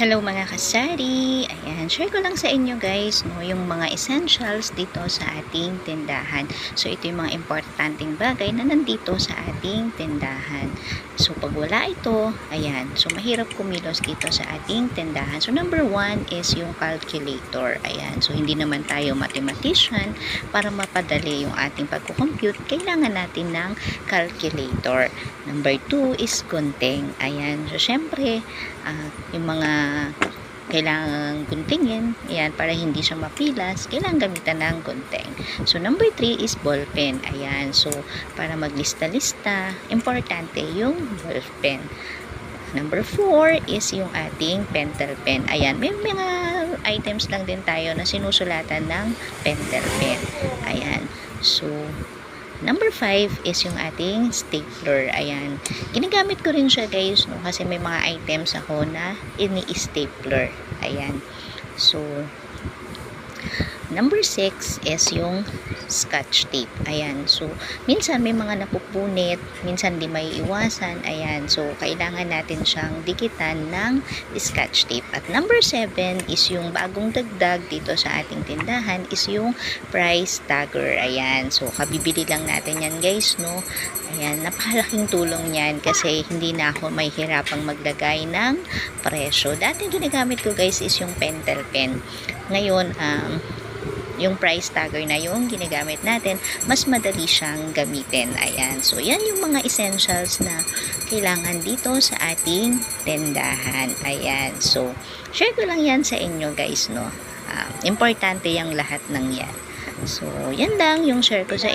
Hello mga kasari! Ayan, share ko lang sa inyo guys no, yung mga essentials dito sa ating tindahan. So ito yung mga importanteng bagay na nandito sa ating tindahan. So pag wala ito, ayan, so mahirap kumilos dito sa ating tindahan. So number one is yung calculator. Ayan, so hindi naman tayo mathematician para mapadali yung ating pagkukompute, kailangan natin ng calculator. Number two is gunting. Ayan, so syempre, ah, yung mga kailangan guntingin, ayan, para hindi siya mapilas, kailangan gamitan ng gunting. So, number 3 is ball pen. Ayan, so, para maglista-lista, importante yung ball pen. Number 4 is yung ating pentel pen. Ayan, may mga items lang din tayo na sinusulatan ng pentel pen. Ayan, so, Number 5 is yung ating stapler. Ayan. Ginagamit ko rin siya guys, no? Kasi may mga items ako na ini-stapler. Ayan. So, number 6 is yung scotch tape. Ayan. So, minsan may mga napupunit, minsan di may iwasan. Ayan. So, kailangan natin siyang dikitan ng scotch tape. At number 7 is yung bagong dagdag dito sa ating tindahan is yung price tagger. Ayan. So, kabibili lang natin yan guys, no? Ayan. Napakalaking tulong yan kasi hindi na ako may hirapang maglagay ng presyo. Dati ginagamit ko guys is yung pentel pen. Ngayon, um, yung price tagger na yung ginagamit natin, mas madali siyang gamitin. Ayan. So, yan yung mga essentials na kailangan dito sa ating tindahan. Ayan. So, share ko lang yan sa inyo guys, no? Ah, importante yung lahat ng yan. So, yan lang yung share ko sa